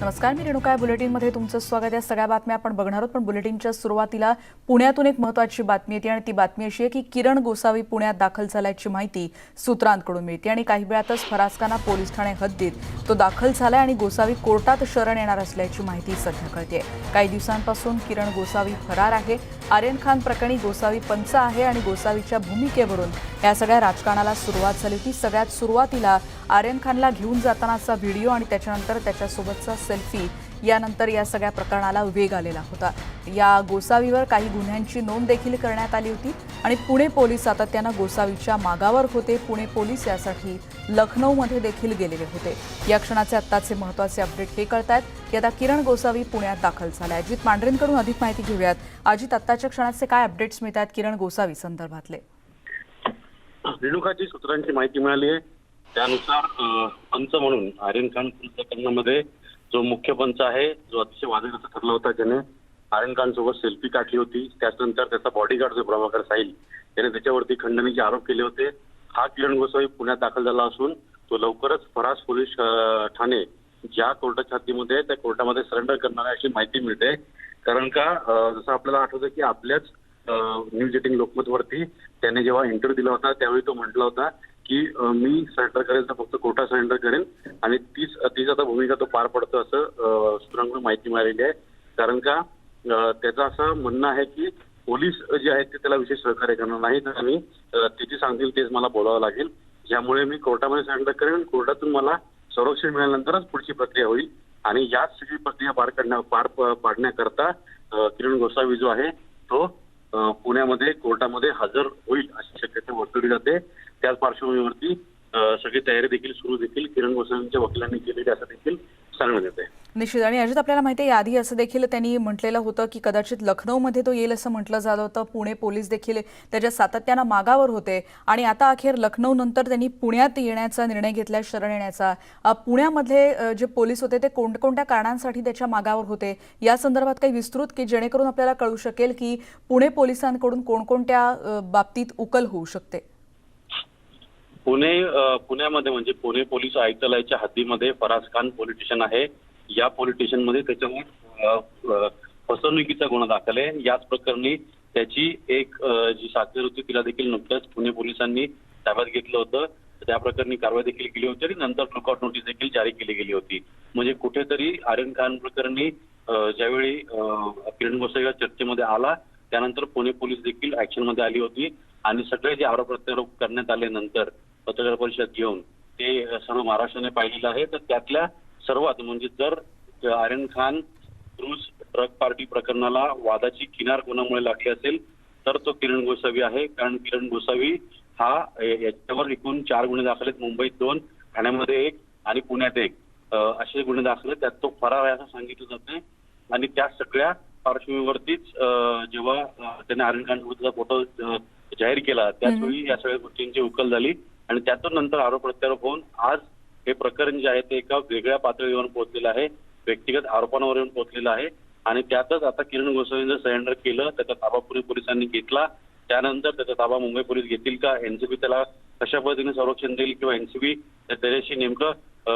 नमस्कार मी रेणुका बुलेटिनमध्ये तुमचं स्वागत आहे. सगळ्या बातम्या आपण बघणार आहोत पण बुलेटिनच्या सुरुवातीला पुण्यातून एक महत्वाची बातमी येते आणि ती बातमी अशी आहे की किरण गोसावी पुण्यात दाखल झाल्याची माहिती सूत्रांकडून मिळते आणि काही वेळातच फरासकाना पोलीस ठाणे हद्दीत तो दाखल झालाय आणि गोसावी कोर्टात शरण येणार असल्याची माहिती सध्या कळते. काही दिवसांपासून किरण गोसावी फरार आहे. आर्यन खान प्रकरणी गोसावी पंच आहे आणि गोसावीच्या भूमिकेवरून या सगळ्या राजकारणाला सुरुवात झाली होती. सगळ्यात सुरुवातीला आर्यन खानला घेऊन जातानाचा व्हिडिओ आणि त्याच्यानंतर त्याच्यासोबतचा सेल्फी यानंतर या सगळ्या प्रकरणाला वेग आलेला होता. या गोसावीवर काही गुन्ह्यांची नोंद देखील करण्यात आली होती आणि पुणे पोलीस सातत्यानं गोसावीच्या मागावर होते. पुणे पोलीस यासाठी लखनौमध्ये देखील गेलेले होते. या क्षणाचे आत्ताचे महत्त्वाचे अपडेट हे कळतायत. की आता किरण गोसावी पुण्यात दाखल झाला अजित मांढरेंकडून अधिक माहिती घेऊयात. अजित आत्ताच्या क्षणाचे काय अपडेट्स मिळतात किरण गोसावी संदर्भातले? रेणुकाची सूत्रांची माहिती मिळाली आहे. त्यानुसार पंच म्हणून आर्यन खान प्रकरणामध्ये जो मुख्य पंच आहे जो अतिशय वादग्रस्त ठरला होता ज्याने आर्यन खान सोबत सेल्फी काढली होती. त्यानंतर त्याचा बॉडीगार्ड जो प्रभाकर साहिल त्याने त्याच्यावरती खंडणीचे आरोप केले होते. हा किरण गोसावी पुण्यात दाखल झाला असून तो लवकरच फरास पोलीस ठाणे ज्या कोर्टाच्या हद्दीमध्ये त्या कोर्टामध्ये सरेंडर करणार आहे अशी माहिती मिळते. कारण का जसं आपल्याला आठवतं की आपल्याच न्यूज एटिंग लोकमतवरती त्याने जेव्हा इंटरव्ह्यू दिला होता त्यावेळी तो म्हटला होता की मी सरेंडर करेन तर फक्त कोटा सरेंडर करेन आणि तीच तीच आता भूमिका तो पार पडतो असं सूत्रांकडून माहिती मिळालेली आहे. कारण का त्याचं असं म्हणणं आहे की पोलीस जे आहेत ते त्याला विशेष सहकार्य करणार नाहीत आणि मी ते जे सांगतील तेच मला बोलावं लागेल. ज्यामुळे मी कोर्टामध्ये सरेंडर करेन कोर्टातून मला संरक्षण मिळाल्यानंतरच पुढची प्रक्रिया होईल. आणि याच सगळी प्रक्रिया पार काढण्या पार पाडण्याकरता किरण गोसावी जो आहे तो पुण्यामध्ये कोर्टामध्ये हजर होईल अशी शक्यता वर्तवली जाते. त्याच पार्श्वभूमीवरती सगळी तयारी देखील सुरू देखील. किरण गोसावींच्या वकिलांनी केलेली असं देखील सांगण्यात आहे निश्चित. आणि अजित आपल्याला माहिती आहे याआधी असं देखील त्यांनी म्हटलेलं होतं की कदाचित लखनौमध्ये तो येईल असं म्हटलं जात होतं. पुणे पोलीस देखील त्याच्या सातत्यानं मागावर होते. आणि आता अखेर लखनौ नंतर त्यांनी पुण्यात येण्याचा निर्णय घेतला शरण येण्याचा. पुण्यामधले जे पोलीस होते ते कोणकोणत्या कारणांसाठी त्याच्या मागावर होते? या संदर्भात काही विस्तृत की जेणेकरून आपल्याला कळू शकेल की पुणे पोलिसांकडून कोणकोणत्या बाबतीत उकल होऊ शकते. पुणे पुण्यामध्ये म्हणजे पुणे पोलीस आयुक्तालयाच्या हद्दीमध्ये फराज खान पोलीस स्टेशन आहे. या पोलीस स्टेशनमध्ये त्याच्यावर फसवणुकीचा गुन्हा दाखल आहे. याच प्रकरणी त्याची एक जी साक्षर होती तिला देखील नुकतंच पुणे पोलिसांनी ताब्यात घेतलं होतं. त्या प्रकरणी कारवाई देखील केली होती आणि नंतर लुकआउट नोटीस देखील जारी केली गेली होती. म्हणजे कुठेतरी आर्यन खान प्रकरणी ज्यावेळी किरण गोसावी या चर्चेमध्ये आला त्यानंतर पुणे पोलीस देखील ऍक्शनमध्ये आली होती. आणि सगळे जे आरोप प्रत्यारोप करण्यात आले नंतर पत्रकार परिषद घेऊन ते सर्व महाराष्ट्राने पाहिलेलं आहे. तर त्यातल्या सर्वात म्हणजे जर Aryan Khan cruise drug party प्रकरणाला वादाची किनार कोणामुळे लागली असेल तर तो किरण गोसावी आहे. कारण किरण गोसावी हा याच्यावर एकूण चार गुन्हे दाखल आहेत. मुंबईत दोन ठाण्यामध्ये एक आणि पुण्यात एक. असे गुन्हे दाखल आहेत त्यात तो फरार आहे असं सांगितलं जातंय आणि त्या सगळ्या पार्श्वभूमीवरतीच जेव्हा त्याने आर्यन खान विरुद्धचा फोटो जाहीर केला त्याचवेळी या सगळ्या गोष्टींची उकल झाली. आणि त्यातून नंतर आरोप प्रत्यारोप होऊन आज हे प्रकरण जे आहे ते एका वेगळ्या पातळीवर पोहोचलेलं आहे. व्यक्तिगत आरोपांवर येऊन पोहोचलेलं आहे. आणि त्यातच आता किरण गोसावींचं सरेंडर केलं त्याचा ताबा पुणे पोलिसांनी घेतला. त्यानंतर त्याचा ताबा मुंबई पोलीस घेतील का? एनसीबी त्याला कशा पद्धतीने संरक्षण देईल किंवा एनसीबी त्याच्याशी नेमकं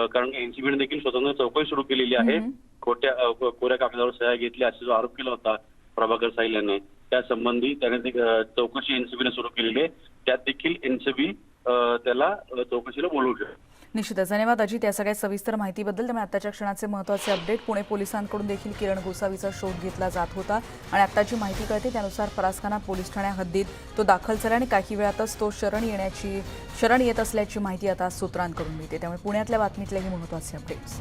कारण एनसीबीने देखील स्वतंत्र चौकशी सुरू केलेली आहे. खोट्या को- कोऱ्या कागदावर सह्या घेतल्या असा जो आरोप केला होता प्रभाकर साहिल याने त्या संबंधी त्याने चौकशी एनसीबीने सुरू केलेली आहे. त्यात देखील एनसीबी त्याला चौकशीला बोलवू शकतो. निश्चितच. धन्यवाद अजित. या सगळ्या सविस्तर माहितीबद्दल त्यामुळे आताच्या क्षणाचे महत्त्वाचे अपडेट. पुणे पोलिसांकडून देखील किरण गोसावीचा शोध घेतला जात होता. आणि आत्ताची माहिती कळते त्यानुसार फरासखाना पोलीस ठाण्या हद्दीत तो दाखल झाला आणि काही वेळातच तो शरण येण्याची शरण येत असल्याची माहिती आता सूत्रांकडून मिळते. त्यामुळे पुण्यातल्या बातमीतले हे महत्त्वाचे अपडेट्स